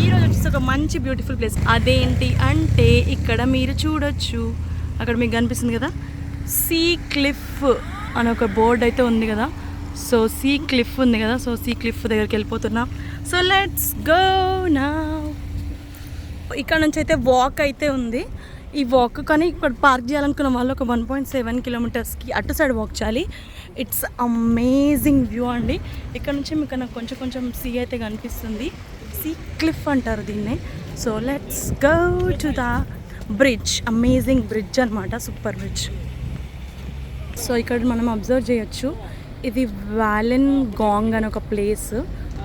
ఈ రోజు వచ్చేసి ఒక మంచి బ్యూటిఫుల్ ప్లేస్ అదేంటి అంటే ఇక్కడ మీరు చూడొచ్చు. అక్కడ మీకు కనిపిస్తుంది కదా? సీ క్లిఫ్ అని ఒక బోర్డ్ అయితే ఉంది కదా? సో సీ క్లిఫ్ ఉంది కదా? సో సీ క్లిఫ్ దగ్గరికి వెళ్ళిపోతున్నాం. సో లెట్స్ గో నా ఇక్కడ నుంచి అయితే వాక్ అయితే ఉంది. ఈ వాక్ కానీ ఇక్కడ పార్క్ చేయాలనుకున్న వాళ్ళు ఒక వన్ పాయింట్ సెవెన్ కిలోమీటర్స్కి అటు సైడ్ వాక్ చేయాలి. ఇట్స్ అమేజింగ్ వ్యూ అండి. ఇక్కడ నుంచి మీకు నాకు కొంచెం కొంచెం సీ అయితే కనిపిస్తుంది. సీ క్లిఫ్ అంటారు దీన్ని. So let's go to the bridge amazing bridge అనమాట సూపర్ బ్రిడ్జ్ సో ఇక్కడ మనం అబ్జర్వ్ చేయొచ్చు. ఇది వ్యాలెన్ గాంగ్ అని ఒక ప్లేస్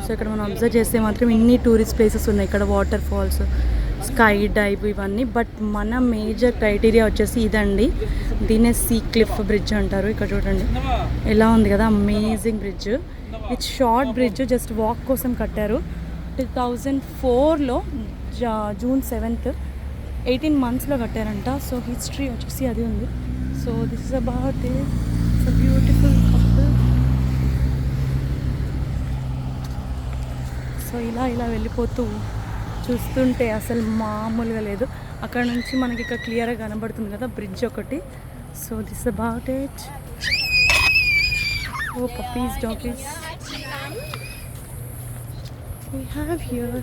సో ఇక్కడ మనం అబ్జర్వ్ చేస్తే మాత్రం ఇన్ని టూరిస్ట్ ప్లేసెస్ ఉన్నాయి. ఇక్కడ వాటర్ ఫాల్స్ స్కై డైవ్ ఇవన్నీ. బట్ మన మేజర్ క్రైటీరియా వచ్చేసి ఇదండి. దీన్నే సీ క్లిఫ్ బ్రిడ్జ్ అంటారు. ఇక్కడ చూడండి. ఎలా ఉంది కదా? అమేజింగ్ బ్రిడ్జ్ ఇది షార్ట్ బ్రిడ్జ్ జస్ట్ వాక్ కోసం కట్టారు. టూ థౌజండ్ ఫోర్లో జూన్ సెవెంత్ ఎయిటీన్ మంత్స్లో కట్టారంట. సో హిస్టరీ వచ్చేసి అది ఉంది. So this is about it's beautiful couple so ఇలా ఇలా వెళ్ళిపోతూ చూస్తుంటే అసలు మామూలుగా లేదు. అక్కడ నుంచి మనకి ఇక్కడ క్లియర్గా కనబడుతుంది కదా బ్రిడ్జ్ ఒకటి. So this about it oh puppies donkeys we have here.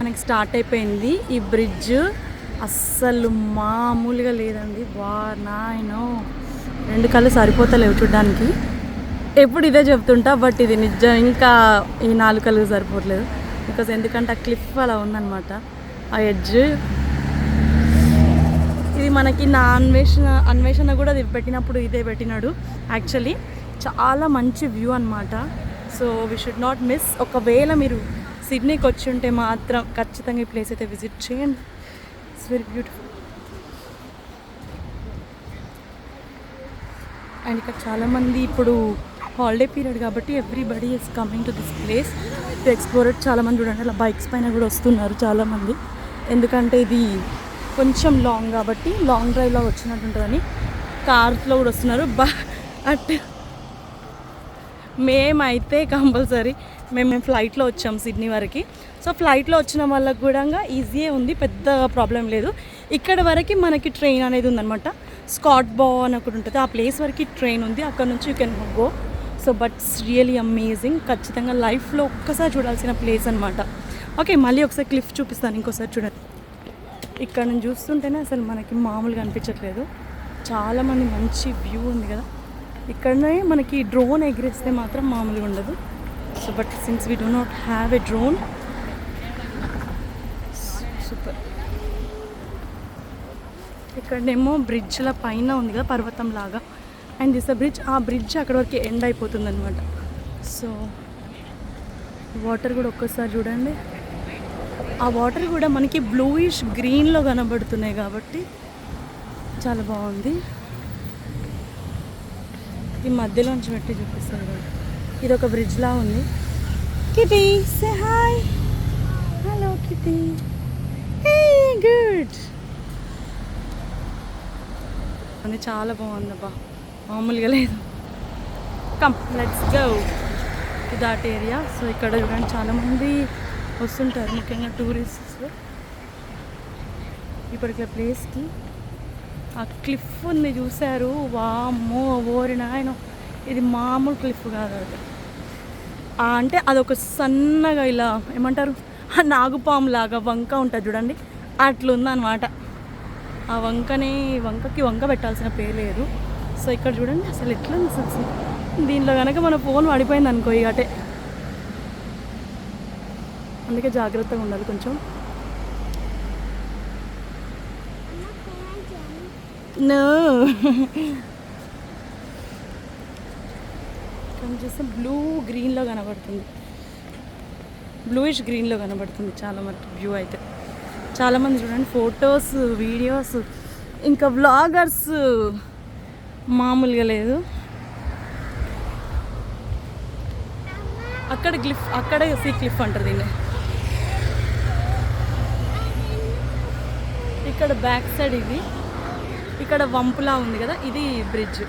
మనకి స్టార్ట్ అయిపోయింది ఈ బ్రిడ్జ్. అస్సలు మామూలుగా లేదండి. వా నాయనో. రెండు కళ్ళు సరిపోతలేవు చూడడానికి. ఎప్పుడు ఇదే చెప్తుంటా బట్ ఇది నిజం. ఇంకా ఈ నాలుగు కళ్ళు సరిపోవట్లేదు. బికాస్ ఎందుకంటే ఆ క్లిఫ్ అలా ఉందన్నమాట. ఆ ఎడ్జ్ ఇది మనకి నా అన్వేషణ అన్వేషణ కూడా ఇది పెట్టినప్పుడు ఇదే పెట్టినాడు. యాక్చువల్లీ చాలా మంచి వ్యూ అనమాట so we should not miss ఒకవేళ మీరు సిడ్నీకి వచ్చి ఉంటే మాత్రం ఖచ్చితంగా ఈ ప్లేస్ అయితే విజిట్ చేయండి. ఇట్స్ వెరీ బ్యూటిఫుల్ అండ్ ఇక్కడ చాలామంది ఇప్పుడు హాలిడే పీరియడ్ కాబట్టి everybody is coming to this place to explore చాలామంది చూడండి అలా బైక్స్ పైన కూడా వస్తున్నారు చాలామంది. ఎందుకంటే ఇది కొంచెం లాంగ్ కాబట్టి లాంగ్ డ్రైవ్లో వచ్చినట్టు ఉంటుందని కార్స్లో కూడా వస్తున్నారు. బట్ మేమైతే కంపల్సరీ మేము మేము ఫ్లైట్లో వచ్చాం సిడ్నీ వరకు. సో ఫ్లైట్లో వచ్చిన వాళ్ళకు కూడా ఈజీయే ఉంది పెద్ద ప్రాబ్లం లేదు. ఇక్కడ వరకు మనకి ట్రైన్ అనేది ఉందన్నమాట. స్కాట్ బా అని ఒకటి ఉంటుంది. ఆ ప్లేస్ వరకు ట్రైన్ ఉంది. అక్కడ నుంచి you can go so buts really amazing ఖచ్చితంగా లైఫ్లో ఒక్కసారి చూడాల్సిన ప్లేస్ అనమాట ఓకే మళ్ళీ ఒకసారి క్లిఫ్ చూపిస్తాను ఇంకోసారి చూడండి. ఇక్కడ నుంచి చూస్తుంటేనే అసలు మనకి మామూలుగా అనిపించట్లేదు. చాలామంది మంచి వ్యూ ఉంది కదా. ఇక్కడనే మనకి డ్రోన్ ఎగిరేస్తే మాత్రం మామూలుగా ఉండదు. So but since we do not have a drone super ఇక్కడనేమో బ్రిడ్జ్ల పైన ఉంది కదా పర్వతం లాగా. అండ్ దిస్ బ్రిడ్జ్ ఆ బ్రిడ్జ్ అక్కడ వరకు ఎండ్ అయిపోతుంది అనమాట సో వాటర్ కూడా ఒక్కసారి చూడండి. ఆ వాటర్ కూడా మనకి బ్లూయిష్ గ్రీన్లో కనబడుతున్నాయి కాబట్టి చాలా బాగుంది. ఈ మధ్యలోంచి పెట్టి చూపిస్తారు ఇది ఒక బ్రిడ్జ్ లా ఉంది. Kitty say hi hello kitty hey good అది చాలా బాగుంది అబ్బా మామూలుగా లేదు. Come let's go to that area so ఇక్కడ చూడండి చాలామంది వస్తుంటారు ముఖ్యంగా టూరిస్ట్స్. ఇప్పటికి ఆ ప్లేస్కి ఆ క్లిఫ్ ఉంది చూశారు. వామ్మో ఓరి నాయన. ఇది మామూలు క్లిఫ్ కాదు అది. అంటే అదొక సన్నగా ఇలా ఏమంటారు? ఆ నాగుపాము లాగా వంక ఉంటుంది చూడండి. అట్లుందనమాట ఆ వంకని వంకకి వంక పెట్టాల్సిన పేరు లేదు. సో ఇక్కడ చూడండి అసలు ఎట్లా ఉంది దీనిలో కనుక మన ఫోన్ పడిపోయింది అనుకో ఇక అటే. అందుకే జాగ్రత్తగా ఉండాలి కొంచెం. నో చూస్తే బ్లూ గ్రీన్లో కనబడుతుంది. బ్లూయిష్ గ్రీన్లో కనబడుతుంది చాలా మటుకు వ్యూ అయితే. చాలామంది చూడండి ఫొటోస్ వీడియోస్ ఇంకా వ్లాగర్స్ మామూలుగా లేదు. అక్కడ క్లిఫ్ అక్కడ సీ క్లిఫ్ అంటారు దీన్ని. ఇక్కడ బ్యాక్ సైడ్ ఇది. ఇక్కడ వంపులా ఉంది కదా ఇది bridge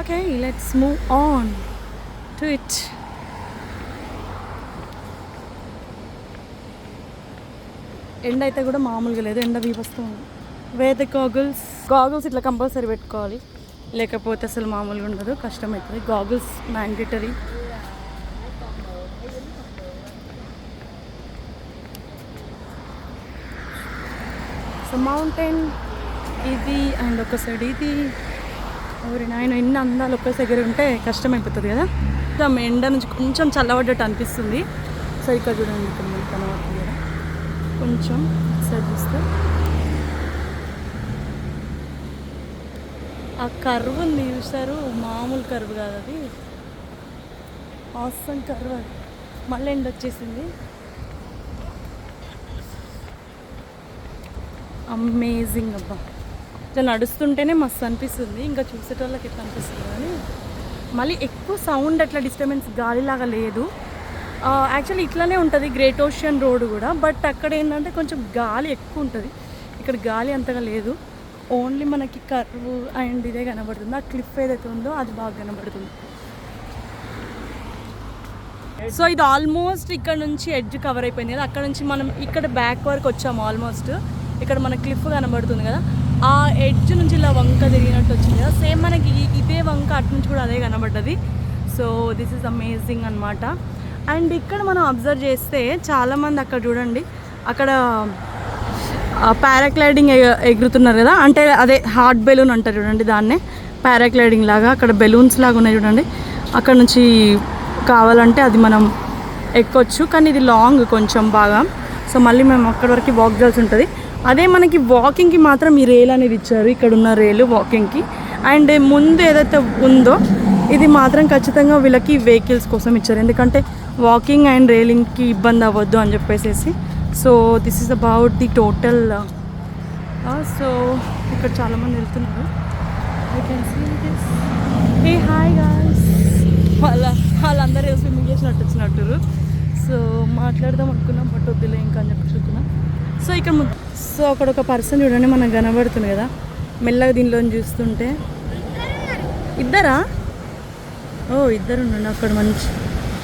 okay let's move on to it ఎండ అయితే కూడా మామూలుగా లేదు ఎండ వీపస్తుంది. వేద గాగుల్స్ గాగుల్స్ ఇట్లా కంపల్సరీ పెట్టుకోవాలి. లేకపోతే అసలు మామూలుగా ఉండదు కష్టమవుతుంది గాగుల్స్ మ్యాండేటరీ మౌంటైన్ ఇది అండ్ ఒక సైడ్ ఇది. ఊరి నాయన ఎన్ని అందాలు ఒక్క దగ్గర ఉంటే కష్టమైపోతుంది కదా? కొంచెం ఎండ నుంచి కొంచెం చల్లబడ్డట్టు అనిపిస్తుంది. సో ఇక్కడ చూడండి ఇక్కడ మనకి కనబడుతుంది కదా? కొంచెం ఒకసారి చూస్తే. ఆ కర్వ్ ఉంది చూసారు మామూలు కర్వ్ కాదు అది. ఆసం కర్వ్ అది. మళ్ళీ ఎండ వచ్చేసింది. అమేజింగ్ అబ్బా. ఇట్లా నడుస్తుంటేనే మస్తు అనిపిస్తుంది. ఇంకా చూసేటోళ్ళకి ఎట్లా అనిపిస్తుంది కానీ మళ్ళీ ఎక్కువ సౌండ్ అట్లా డిస్టర్బెన్స్ గాలిలాగా లేదు. యాక్చువల్లీ ఇట్లానే ఉంటుంది గ్రేట్ ఓషియన్ రోడ్ కూడా. బట్ అక్కడ ఏంటంటే కొంచెం గాలి ఎక్కువ ఉంటుంది. ఇక్కడ గాలి అంతగా లేదు. ఓన్లీ మనకి కర్వ్ అండ్ ఇదే కనబడుతుంది. ఆ క్లిఫ్ ఏదైతే ఉందో అది బాగా కనబడుతుంది. సో ఇది ఆల్మోస్ట్ ఇక్కడ నుంచి ఎడ్జ్ కవర్ అయిపోయింది కదా. అక్కడ నుంచి మనం ఇక్కడ బ్యాక్ వరకు వచ్చాము ఆల్మోస్ట్ ఇక్కడ మన క్లిఫ్ కనబడుతుంది కదా ఆ ఎడ్జ్ నుంచి ఇలా వంక తిరిగినట్టు వచ్చింది కదా. సేమ్ మనకి ఇదే వంక అటు నుంచి కూడా అదే కనబడ్డది. సో దిస్ ఇస్ అమేజింగ్ అనమాట అండ్ ఇక్కడ మనం అబ్జర్వ్ చేస్తే చాలామంది అక్కడ చూడండి అక్కడ పారాగ్లైడింగ్ ఎగురుతున్నారు కదా. అంటే అదే హార్ట్ బెలూన్ అంటారు చూడండి దాన్నే. పారాగ్లైడింగ్ లాగా అక్కడ బెలూన్స్ లాగా ఉన్నాయి చూడండి. అక్కడ నుంచి కావాలంటే అది మనం ఎక్కొచ్చు. కానీ ఇది లాంగ్ కొంచెం బాగా. సో మళ్ళీ మేము అక్కడి వరకు వాక్ చేయాల్సి ఉంటుంది. అదే మనకి వాకింగ్కి మాత్రం ఈ రేల్ అనేది ఇచ్చారు. ఇక్కడ ఉన్న రేలు వాకింగ్కి అండ్ ముందు ఏదైతే ఉందో ఇది మాత్రం ఖచ్చితంగా వీళ్ళకి వెహికల్స్ కోసం ఇచ్చారు. ఎందుకంటే వాకింగ్ అండ్ రేలింగ్కి ఇబ్బంది అవ్వద్దు అని చెప్పేసి so this is about the total so ఇక్కడ చాలామంది వెళ్తున్నారు. I can see hi guys వాళ్ళ వాళ్ళందరూ స్విమ్మింగ్ చేసినట్టు వచ్చినట్టు సో మాట్లాడదాం అనుకున్నాం బట్ వద్దులే ఇంకా అని చెప్పి చూసుకున్నాం సో ఇక్కడ సో అక్కడ ఒక పర్సన్ చూడండి మనకు కనబడుతుంది కదా. మెల్లగా దీనిలో చూస్తుంటే. ఇద్దరా? ఓ ఇద్దరు ఉన్నాడు అక్కడ మంచి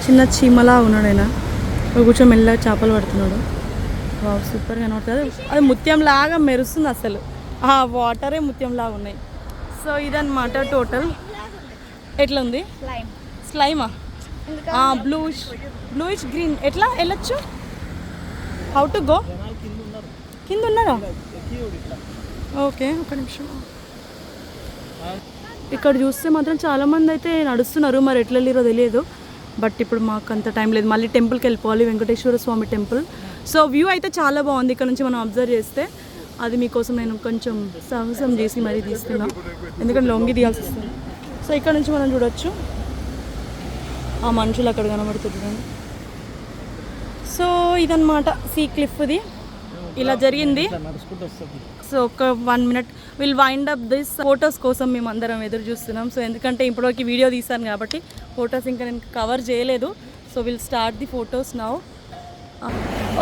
చిన్న చీమలా ఉన్నాడు ఆయన. ఒక కూర్చొని మెల్లగా చేపలు పడుతున్నాడు. వావ్ సూపర్ కనబడుతుంది. అది ముత్యం లాగా మెరుస్తుంది అసలు. ఆ వాటరే ముత్యం లాగా ఉన్నాయి. సో ఇదన్నమాట టోటల్ ఎట్లా ఉంది స్లైమా బ్లూష్ బ్లూయిష్ గ్రీన్ ఎట్లా? వెళ్ళొచ్చు? హౌ టు గో కింద ఉన్నారా? ఓకే ఒక నిమిషం. ఇక్కడ చూస్తే మాత్రం చాలా మంది అయితే నడుస్తున్నారు మరి ఎట్లా వెళ్ళిరో తెలియదు. బట్ ఇప్పుడు మాకు అంత టైం లేదు. మళ్ళీ టెంపుల్కి వెళ్ళిపోవాలి Venkateswara Swamy temple. So view అయితే చాలా బాగుంది ఇక్కడ నుంచి మనం అబ్జర్వ్ చేస్తే. అది మీకోసం నేను కొంచెం సాహసం చేసి మరీ తీసుకున్నాను ఎందుకంటే లొంగి తీయాల్సి వస్తుంది. సో ఇక్కడ నుంచి మనం చూడొచ్చు. ఆ మనుషులు అక్కడ కనబడుతుంది సో ఇదన్నమాట సీ క్లిఫ్ది. ఇలా జరిగింది. సో ఒక one minute will wind up this photos కోసం మేము అందరం ఎదురు చూస్తున్నాం. సో ఎందుకంటే ఇప్పటివరకు వీడియో తీసాను కాబట్టి ఫొటోస్ ఇంకా నేను కవర్ చేయలేదు. So will start the photos now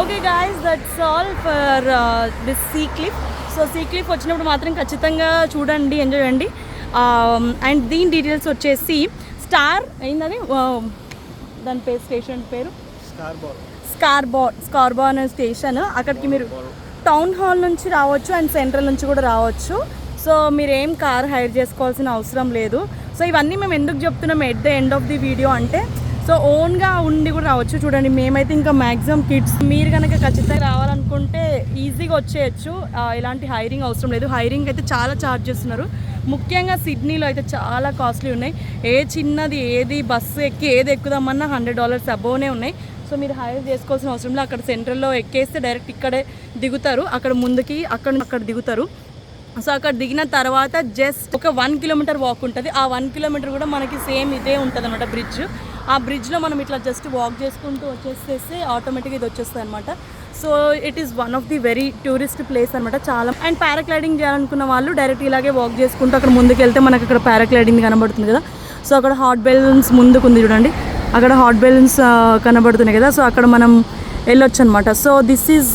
okay guys that's all for this sea clip so sea clip వచ్చినప్పుడు మాత్రం ఖచ్చితంగా చూడండి ఎంజాయ్ చేయండి. అండ్ దీని డీటెయిల్స్ వచ్చేసి స్టార్ అయిందని దాని పేరు స్టేషన్ పేరు? స్కార్బో స్కార్బో అనే స్టేషన్. అక్కడికి మీరు టౌన్ హాల్ నుంచి రావచ్చు అండ్ సెంట్రల్ నుంచి కూడా రావచ్చు. సో మీరు ఏం కార్ హైర్ చేసుకోవాల్సిన అవసరం లేదు. సో ఇవన్నీ మేము ఎందుకు చెప్తున్నాం at the end of the video అంటే సో ఓన్గా ఉండి కూడా రావచ్చు చూడండి. మేమైతే ఇంకా మ్యాక్సిమం కిడ్స్ మీరు కనుక ఖచ్చితంగా రావాలనుకుంటే ఈజీగా వచ్చేయచ్చు. ఇలాంటి ఎలాంటి హైరింగ్ అవసరం లేదు. హైరింగ్ అయితే చాలా ఛార్జ్ చేస్తున్నారు. ముఖ్యంగా సిడ్నీలో అయితే చాలా కాస్ట్లీ ఉన్నాయి. ఏ చిన్నది ఏది బస్సు ఎక్కి ఏది ఎక్కుదామన్నా హండ్రెడ్ డాలర్స్ అబోనే ఉన్నాయి. సో మీరు హైర్ చేసుకోవాల్సిన అవసరం లేదు. అక్కడ సెంట్రల్లో ఎక్కేస్తే డైరెక్ట్ ఇక్కడే దిగుతారు. అక్కడ ముందుకి అక్కడ అక్కడ దిగుతారు. సో అక్కడ దిగిన తర్వాత జస్ట్ ఒక వన్ కిలోమీటర్ వాక్ ఉంటుంది. ఆ వన్ కిలోమీటర్ కూడా మనకి సేమ్ ఇదే ఉంటుంది అనమాట బ్రిడ్జ్ ఆ బ్రిడ్జ్లో మనం ఇట్లా జస్ట్ వాక్ చేసుకుంటూ వచ్చేసేస్తే ఆటోమేటిక్గా ఇది వచ్చేస్తుంది అనమాట so it is one of the very tourist place అనమాట చాలా. అండ్ పారాగ్లైడింగ్ చేయాలనుకున్న వాళ్ళు డైరెక్ట్ ఇలాగే వాక్ చేసుకుంటూ అక్కడ ముందుకు వెళ్తే మనకి అక్కడ పారాగ్లైడింగ్ కనబడుతుంది కదా. సో అక్కడ హాట్ బెలూన్స్ ముందుకు ఉంది చూడండి. అక్కడ హాట్ బెలూన్స్ కనబడుతున్నాయి కదా సో అక్కడ మనం వెళ్ళొచ్చు అనమాట so this is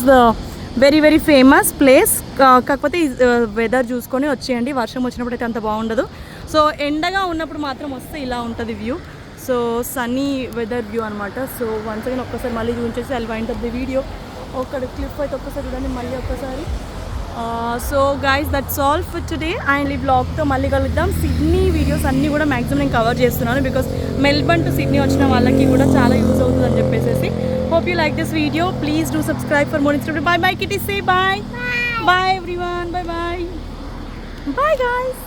very very famous place కాకపోతే వెదర్ చూసుకొని వచ్చేయండి. వర్షం వచ్చినప్పుడు అయితే అంత బాగుండదు. సో ఎండగా ఉన్నప్పుడు మాత్రం వస్తే ఇలా ఉంటుంది view so sunny weather view అనమాట సో వన్స్ అగైన్ ఒక్కసారి మళ్ళీ చూపించేసి I'll wind up the video ఒక్కడ క్లిప్ అయితే ఒక్కసారి చూడండి మళ్ళీ ఒక్కసారి. So guys that's all for today and ఈ బ్లాగ్తో మళ్ళీ కలుద్దాం. సిడ్నీ వీడియోస్ అన్నీ కూడా మ్యాక్సిమం నేను కవర్ చేస్తున్నాను బికాస్ మెల్బర్న్ టు సిడ్నీ వచ్చిన వాళ్ళకి కూడా చాలా యూజ్ అవుతుంది అని చెప్పేసి hope you like this video please do subscribe for more insta bye bye kitty say bye bye everyone bye bye bye guys